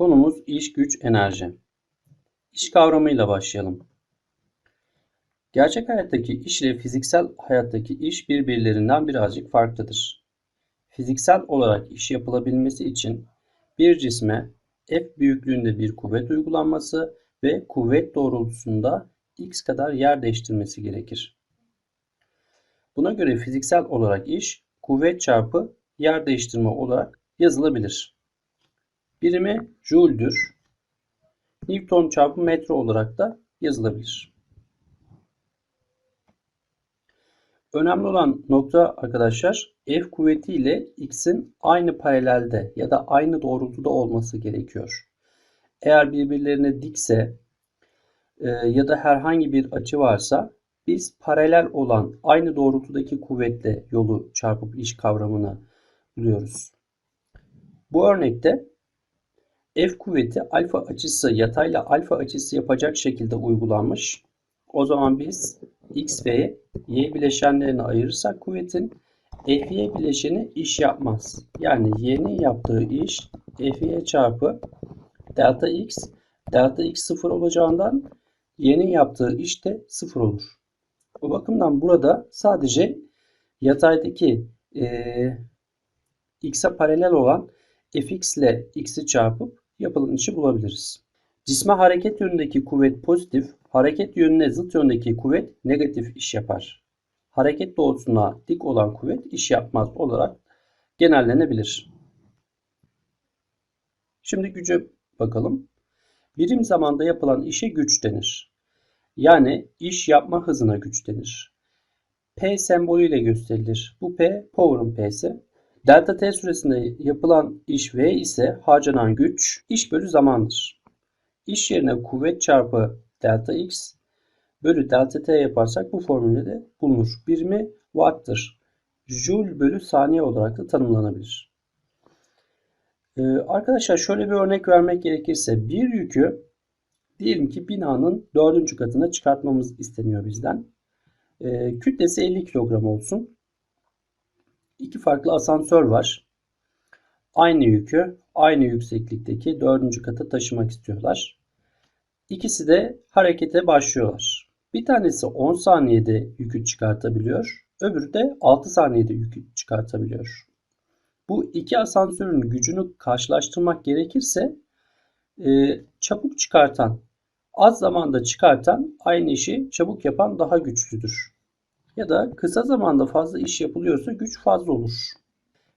Konumuz iş, güç, enerji. İş kavramıyla başlayalım. Gerçek hayattaki iş ile fiziksel hayattaki iş birbirlerinden birazcık farklıdır. Fiziksel olarak iş yapılabilmesi için bir cisme F büyüklüğünde bir kuvvet uygulanması ve kuvvet doğrultusunda x kadar yer değiştirmesi gerekir. Buna göre fiziksel olarak iş kuvvet çarpı yer değiştirme olarak yazılabilir. Birimi Joule'dür. Newton çarpı metre olarak da yazılabilir. Önemli olan nokta arkadaşlar F kuvveti ile X'in aynı paralelde ya da aynı doğrultuda olması gerekiyor. Eğer birbirlerine dikse e, ya da herhangi bir açı varsa biz paralel olan aynı doğrultudaki kuvvetle yolu çarpıp iş kavramını buluyoruz. Bu örnekte F kuvveti alfa açısı yatayla alfa açısı yapacak şekilde uygulanmış. O zaman biz x ve y bileşenlerini ayırırsak kuvvetin Fy bileşeni iş yapmaz. Yani y'nin yaptığı iş Fy çarpı delta x delta x sıfır olacağından y'nin yaptığı iş de sıfır olur. Bu bakımdan burada sadece yataydaki e, x'e paralel olan fx ile x'i çarpıp yapılan işi bulabiliriz. Cisme hareket yönündeki kuvvet pozitif, hareket yönüne zıt yöndeki kuvvet negatif iş yapar. Hareket doğrusuna dik olan kuvvet iş yapmaz olarak genellenebilir. Şimdi güce bakalım. Birim zamanda yapılan işe güç denir. Yani iş yapma hızına güç denir. P sembolüyle gösterilir. Bu P power'ın P'si. Delta T süresinde yapılan iş V ise harcanan güç iş bölü zamandır. İş yerine kuvvet çarpı delta X bölü delta T yaparsak bu formülde de bulunur. Birimi watt'tır. Joule bölü saniye olarak da tanımlanabilir. Ee, arkadaşlar şöyle bir örnek vermek gerekirse bir yükü diyelim ki binanın dördüncü katına çıkartmamız isteniyor bizden. Ee, kütlesi 50 kilogram olsun iki farklı asansör var. Aynı yükü aynı yükseklikteki dördüncü kata taşımak istiyorlar. İkisi de harekete başlıyorlar. Bir tanesi 10 saniyede yükü çıkartabiliyor. Öbürü de 6 saniyede yükü çıkartabiliyor. Bu iki asansörün gücünü karşılaştırmak gerekirse e, çabuk çıkartan, az zamanda çıkartan aynı işi çabuk yapan daha güçlüdür ya da kısa zamanda fazla iş yapılıyorsa güç fazla olur.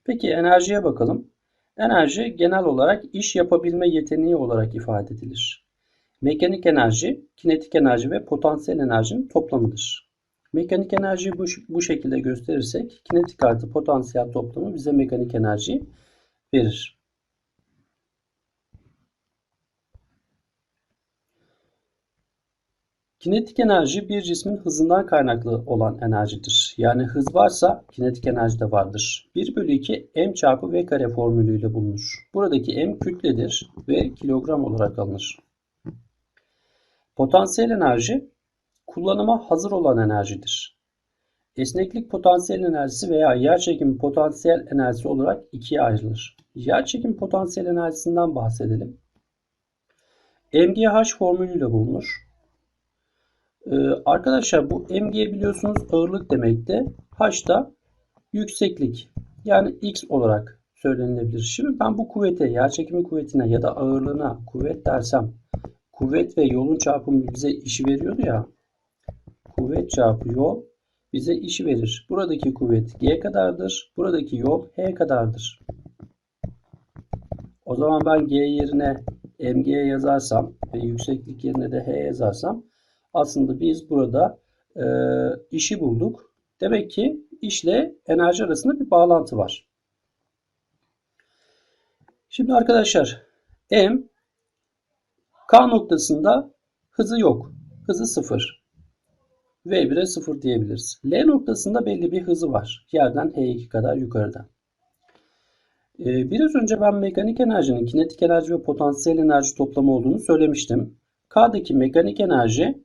Peki enerjiye bakalım. Enerji genel olarak iş yapabilme yeteneği olarak ifade edilir. Mekanik enerji, kinetik enerji ve potansiyel enerjinin toplamıdır. Mekanik enerjiyi bu, bu şekilde gösterirsek kinetik artı potansiyel toplamı bize mekanik enerji verir. Kinetik enerji bir cismin hızından kaynaklı olan enerjidir. Yani hız varsa kinetik enerji de vardır. 1 bölü 2 m çarpı v kare formülüyle bulunur. Buradaki m kütledir ve kilogram olarak alınır. Potansiyel enerji kullanıma hazır olan enerjidir. Esneklik potansiyel enerjisi veya yerçekim potansiyel enerjisi olarak ikiye ayrılır. Yerçekim potansiyel enerjisinden bahsedelim. MGH formülüyle bulunur. Ee, arkadaşlar bu mg biliyorsunuz ağırlık demekte. H da yükseklik yani x olarak söylenilebilir. Şimdi ben bu kuvvete, yerçekimi kuvvetine ya da ağırlığına kuvvet dersem kuvvet ve yolun çarpımı bize işi veriyordu ya. Kuvvet çarpı yol bize işi verir. Buradaki kuvvet g kadardır. Buradaki yol h kadardır. O zaman ben g yerine mg yazarsam ve yükseklik yerine de h yazarsam aslında biz burada e, işi bulduk. Demek ki işle enerji arasında bir bağlantı var. Şimdi arkadaşlar M K noktasında hızı yok. Hızı sıfır. V1'e sıfır diyebiliriz. L noktasında belli bir hızı var. Yerden H2 kadar yukarıda. Ee, biraz önce ben mekanik enerjinin kinetik enerji ve potansiyel enerji toplamı olduğunu söylemiştim. K'daki mekanik enerji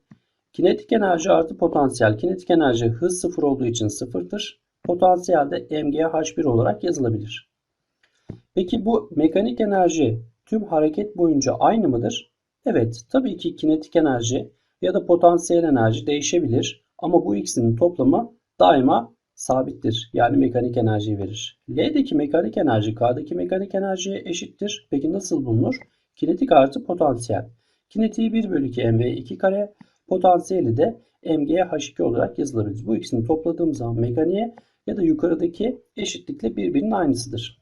Kinetik enerji artı potansiyel. Kinetik enerji hız sıfır olduğu için sıfırdır. Potansiyel de mgh1 olarak yazılabilir. Peki bu mekanik enerji tüm hareket boyunca aynı mıdır? Evet, tabii ki kinetik enerji ya da potansiyel enerji değişebilir ama bu ikisinin toplamı daima sabittir. Yani mekanik enerjiyi verir. L'deki mekanik enerji K'daki mekanik enerjiye eşittir. Peki nasıl bulunur? Kinetik artı potansiyel. Kinetiği 1 bölü 2 mv2 kare, potansiyeli de mgh2 olarak yazılabilir. Bu ikisini topladığım zaman mekaniğe ya da yukarıdaki eşitlikle birbirinin aynısıdır.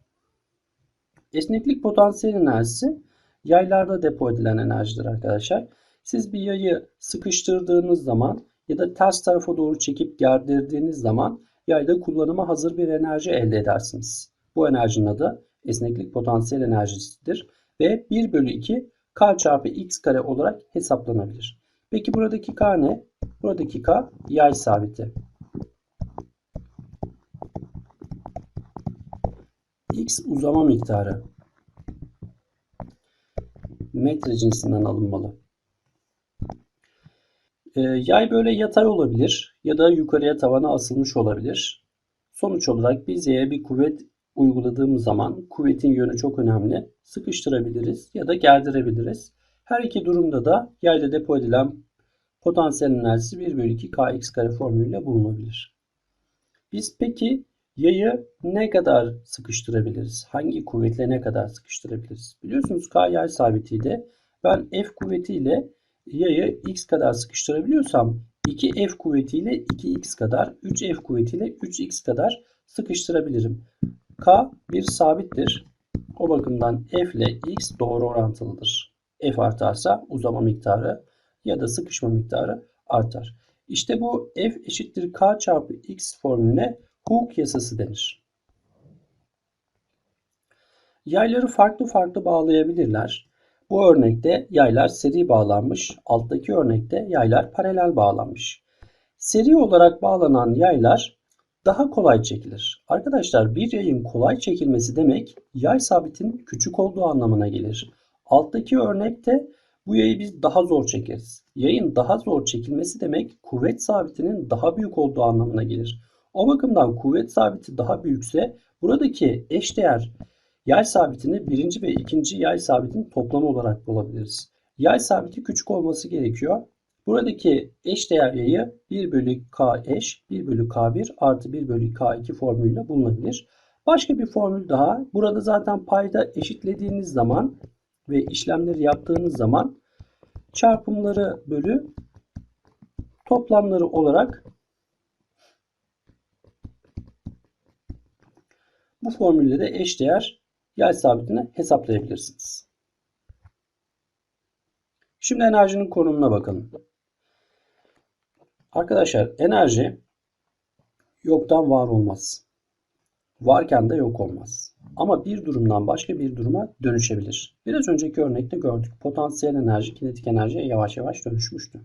Esneklik potansiyel enerjisi yaylarda depo edilen enerjidir arkadaşlar. Siz bir yayı sıkıştırdığınız zaman ya da ters tarafa doğru çekip gerdirdiğiniz zaman yayda kullanıma hazır bir enerji elde edersiniz. Bu enerjinin adı esneklik potansiyel enerjisidir ve 1 bölü 2 k çarpı x kare olarak hesaplanabilir. Peki buradaki k ne? Buradaki k yay sabiti. x uzama miktarı metre cinsinden alınmalı. Ee, yay böyle yatay olabilir ya da yukarıya tavana asılmış olabilir. Sonuç olarak biz yaya bir kuvvet uyguladığımız zaman kuvvetin yönü çok önemli. Sıkıştırabiliriz ya da gerdirebiliriz. Her iki durumda da yayda depo edilen potansiyel enerjisi 1 bölü 2 kx kare formülüyle bulunabilir. Biz peki yayı ne kadar sıkıştırabiliriz? Hangi kuvvetle ne kadar sıkıştırabiliriz? Biliyorsunuz k yay sabitiydi. Ben F kuvvetiyle yayı x kadar sıkıştırabiliyorsam 2F kuvvetiyle 2x kadar, 3F kuvvetiyle 3x kadar sıkıştırabilirim. K bir sabittir. O bakımdan F ile x doğru orantılıdır. F artarsa uzama miktarı ya da sıkışma miktarı artar. İşte bu F eşittir K çarpı x formülüne Hooke yasası denir. Yayları farklı farklı bağlayabilirler. Bu örnekte yaylar seri bağlanmış, alttaki örnekte yaylar paralel bağlanmış. Seri olarak bağlanan yaylar daha kolay çekilir. Arkadaşlar bir yayın kolay çekilmesi demek yay sabitin küçük olduğu anlamına gelir. Alttaki örnekte bu yayı biz daha zor çekeriz. Yayın daha zor çekilmesi demek kuvvet sabitinin daha büyük olduğu anlamına gelir. O bakımdan kuvvet sabiti daha büyükse buradaki eşdeğer yay sabitini birinci ve ikinci yay sabitin toplamı olarak bulabiliriz. Yay sabiti küçük olması gerekiyor. Buradaki eşdeğer yayı 1 bölü k eş 1 bölü k1 artı 1 bölü k2 formülüyle bulunabilir. Başka bir formül daha. Burada zaten payda eşitlediğiniz zaman ve işlemleri yaptığınız zaman çarpımları bölü toplamları olarak bu formülle de eşdeğer yay sabitini hesaplayabilirsiniz. Şimdi enerjinin konumuna bakalım. Arkadaşlar enerji yoktan var olmaz. Varken de yok olmaz. Ama bir durumdan başka bir duruma dönüşebilir. Biraz önceki örnekte gördük. Potansiyel enerji kinetik enerjiye yavaş yavaş dönüşmüştü.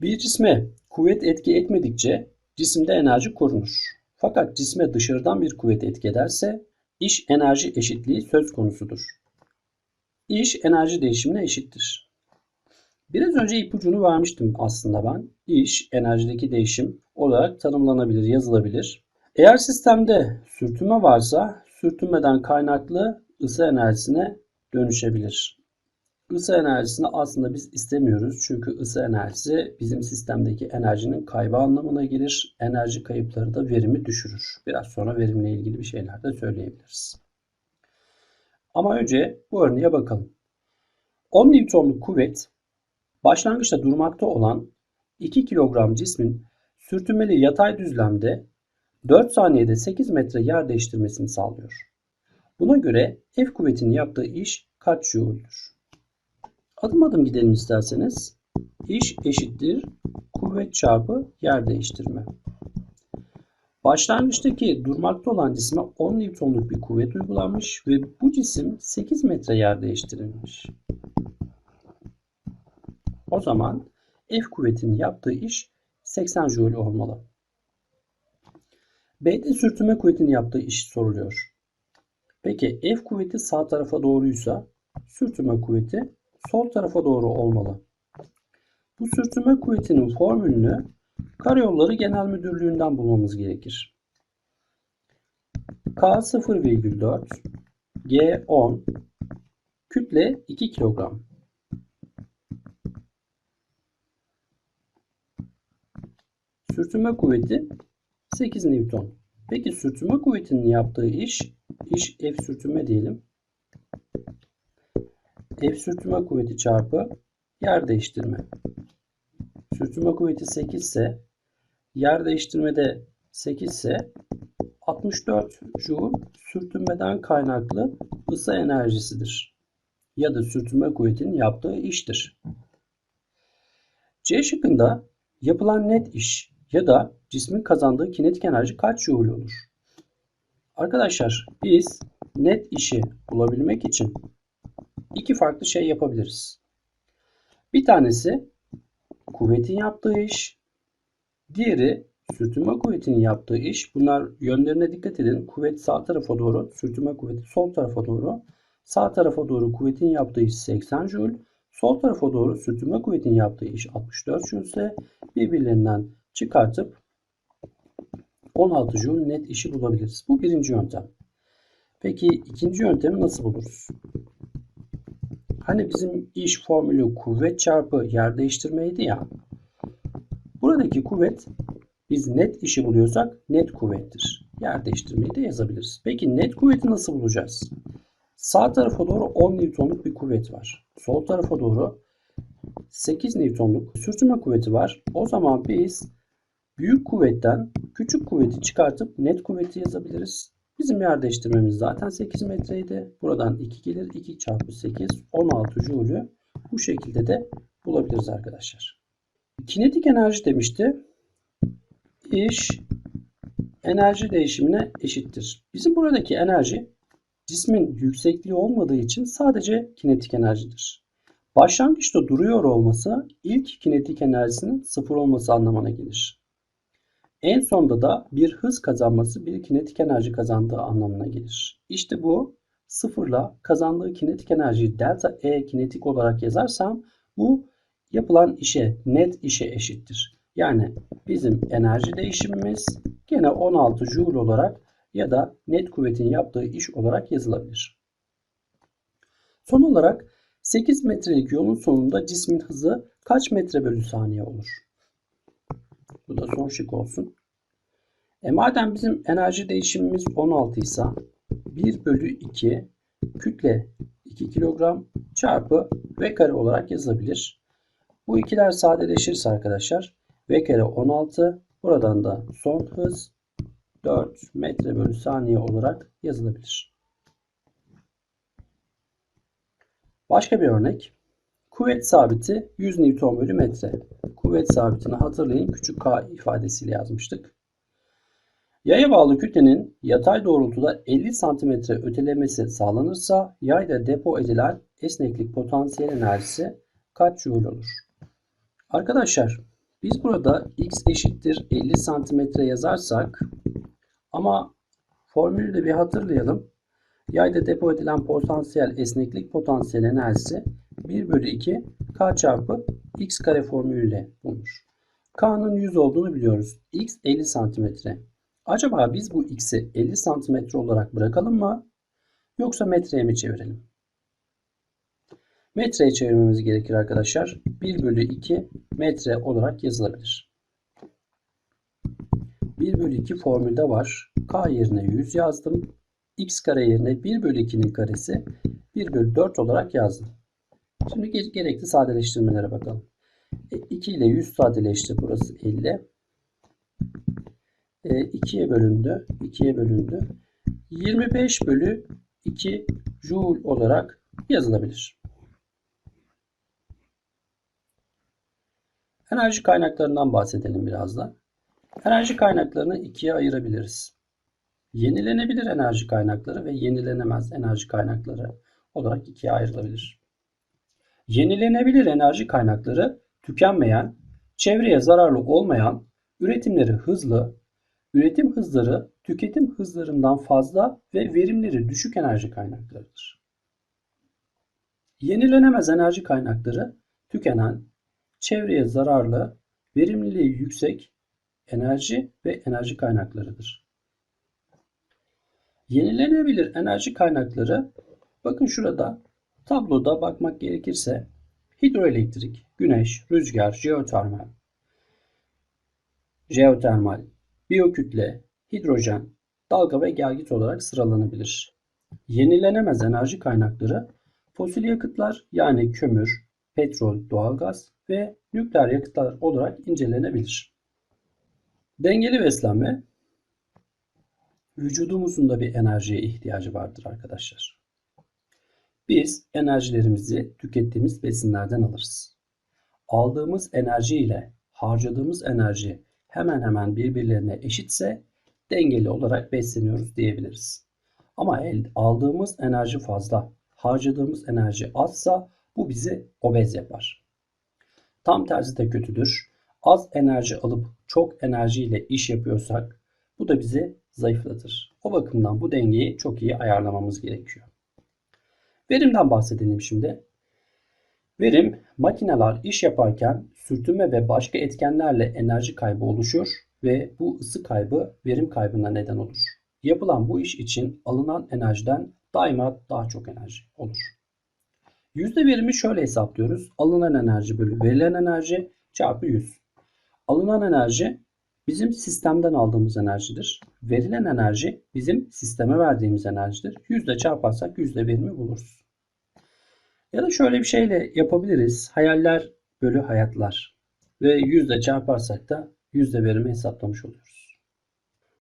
Bir cisme kuvvet etki etmedikçe cisimde enerji korunur. Fakat cisme dışarıdan bir kuvvet etki ederse iş enerji eşitliği söz konusudur. İş enerji değişimine eşittir. Biraz önce ipucunu vermiştim aslında ben. İş enerjideki değişim olarak tanımlanabilir, yazılabilir. Eğer sistemde sürtünme varsa sürtünmeden kaynaklı ısı enerjisine dönüşebilir. Isı enerjisini aslında biz istemiyoruz. Çünkü ısı enerjisi bizim sistemdeki enerjinin kaybı anlamına gelir. Enerji kayıpları da verimi düşürür. Biraz sonra verimle ilgili bir şeyler de söyleyebiliriz. Ama önce bu örneğe bakalım. 10 Newton'luk kuvvet başlangıçta durmakta olan 2 kilogram cismin sürtünmeli yatay düzlemde 4 saniyede 8 metre yer değiştirmesini sağlıyor. Buna göre F kuvvetinin yaptığı iş kaç joule'dur? Adım adım gidelim isterseniz. İş eşittir kuvvet çarpı yer değiştirme. Başlangıçtaki durmakta olan cisme 10 Newton'luk bir kuvvet uygulanmış ve bu cisim 8 metre yer değiştirilmiş. O zaman F kuvvetinin yaptığı iş 80 Joule olmalı. B'de sürtünme kuvvetinin yaptığı iş soruluyor. Peki F kuvveti sağ tarafa doğruysa sürtünme kuvveti sol tarafa doğru olmalı. Bu sürtünme kuvvetinin formülünü Karayolları Genel Müdürlüğü'nden bulmamız gerekir. K 0,4 G 10 Kütle 2 kilogram. Sürtünme kuvveti 8 Newton. Peki sürtünme kuvvetinin yaptığı iş, iş F sürtünme diyelim. F sürtünme kuvveti çarpı yer değiştirme. Sürtünme kuvveti 8 ise yer değiştirmede 8 ise 64 Joule sürtünmeden kaynaklı ısı enerjisidir. Ya da sürtünme kuvvetinin yaptığı iştir. C şıkkında yapılan net iş ya da cismin kazandığı kinetik enerji kaç Joule olur? Arkadaşlar biz net işi bulabilmek için iki farklı şey yapabiliriz. Bir tanesi kuvvetin yaptığı iş, diğeri sürtünme kuvvetinin yaptığı iş. Bunlar yönlerine dikkat edin. Kuvvet sağ tarafa doğru, sürtünme kuvveti sol tarafa doğru. Sağ tarafa doğru kuvvetin yaptığı iş 80 Joule. Sol tarafa doğru sürtünme kuvvetinin yaptığı iş 64 Joule ise birbirlerinden çıkartıp 16 Joule net işi bulabiliriz. Bu birinci yöntem. Peki ikinci yöntemi nasıl buluruz? Hani bizim iş formülü kuvvet çarpı yer değiştirmeydi ya. Buradaki kuvvet biz net işi buluyorsak net kuvvettir. Yer değiştirmeyi de yazabiliriz. Peki net kuvveti nasıl bulacağız? Sağ tarafa doğru 10 Newton'luk bir kuvvet var. Sol tarafa doğru 8 Newton'luk sürtünme kuvveti var. O zaman biz büyük kuvvetten küçük kuvveti çıkartıp net kuvveti yazabiliriz. Bizim yer değiştirmemiz zaten 8 metreydi. Buradan 2 gelir. 2 çarpı 8 16 Joule'ü bu şekilde de bulabiliriz arkadaşlar. Kinetik enerji demişti. İş enerji değişimine eşittir. Bizim buradaki enerji cismin yüksekliği olmadığı için sadece kinetik enerjidir. Başlangıçta duruyor olması ilk kinetik enerjisinin sıfır olması anlamına gelir. En sonda da bir hız kazanması bir kinetik enerji kazandığı anlamına gelir. İşte bu sıfırla kazandığı kinetik enerjiyi delta E kinetik olarak yazarsam bu yapılan işe net işe eşittir. Yani bizim enerji değişimimiz gene 16 Joule olarak ya da net kuvvetin yaptığı iş olarak yazılabilir. Son olarak 8 metrelik yolun sonunda cismin hızı kaç metre bölü saniye olur? Bu da son şık olsun. E madem bizim enerji değişimimiz 16 ise 1 bölü 2 kütle 2 kilogram çarpı v kare olarak yazılabilir. Bu ikiler sadeleşirse arkadaşlar v kare 16 buradan da son hız 4 metre bölü saniye olarak yazılabilir. Başka bir örnek. Kuvvet sabiti 100 Newton bölü metre. Kuvvet sabitini hatırlayın küçük k ifadesiyle yazmıştık. Yaya bağlı kütlenin yatay doğrultuda 50 cm ötelemesi sağlanırsa yayda depo edilen esneklik potansiyel enerjisi kaç joule olur? Arkadaşlar biz burada x eşittir 50 cm yazarsak ama formülü de bir hatırlayalım. Yayda depo edilen potansiyel esneklik potansiyel enerjisi 1 bölü 2 k çarpı x kare formülüyle bulunur. K'nın 100 olduğunu biliyoruz. x 50 santimetre. Acaba biz bu x'i 50 santimetre olarak bırakalım mı? Yoksa metreye mi çevirelim? Metreye çevirmemiz gerekir arkadaşlar. 1 bölü 2 metre olarak yazılabilir. 1 bölü 2 formülde var. K yerine 100 yazdım. X kare yerine 1 bölü 2'nin karesi 1 bölü 4 olarak yazdım. Şimdi gerekli sadeleştirmelere bakalım. 2 e, ile 100 sadeleşti. Burası 50. 2'ye bölündü. 2'ye bölündü. 25 bölü 2 joule olarak yazılabilir. Enerji kaynaklarından bahsedelim biraz da. Enerji kaynaklarını ikiye ayırabiliriz. Yenilenebilir enerji kaynakları ve yenilenemez enerji kaynakları olarak ikiye ayrılabilir. Yenilenebilir enerji kaynakları tükenmeyen, çevreye zararlı olmayan, üretimleri hızlı, üretim hızları tüketim hızlarından fazla ve verimleri düşük enerji kaynaklarıdır. Yenilenemez enerji kaynakları tükenen, çevreye zararlı, verimliliği yüksek enerji ve enerji kaynaklarıdır. Yenilenebilir enerji kaynakları bakın şurada Tabloda bakmak gerekirse hidroelektrik, güneş, rüzgar, jeotermal, jeotermal, biyokütle, hidrojen, dalga ve gelgit olarak sıralanabilir. Yenilenemez enerji kaynakları fosil yakıtlar yani kömür, petrol, doğalgaz ve nükleer yakıtlar olarak incelenebilir. Dengeli beslenme vücudumuzun da bir enerjiye ihtiyacı vardır arkadaşlar. Biz enerjilerimizi tükettiğimiz besinlerden alırız. Aldığımız enerji ile harcadığımız enerji hemen hemen birbirlerine eşitse dengeli olarak besleniyoruz diyebiliriz. Ama aldığımız enerji fazla, harcadığımız enerji azsa bu bizi obez yapar. Tam tersi de kötüdür. Az enerji alıp çok enerjiyle iş yapıyorsak bu da bizi zayıflatır. O bakımdan bu dengeyi çok iyi ayarlamamız gerekiyor. Verimden bahsedelim şimdi. Verim, makineler iş yaparken sürtünme ve başka etkenlerle enerji kaybı oluşur ve bu ısı kaybı verim kaybına neden olur. Yapılan bu iş için alınan enerjiden daima daha çok enerji olur. Yüzde verimi şöyle hesaplıyoruz. Alınan enerji bölü verilen enerji çarpı 100. Alınan enerji bizim sistemden aldığımız enerjidir. Verilen enerji bizim sisteme verdiğimiz enerjidir. Yüzde çarparsak yüzde verimi buluruz. Ya da şöyle bir şeyle yapabiliriz. Hayaller bölü hayatlar. Ve yüzde çarparsak da yüzde verimi hesaplamış oluyoruz.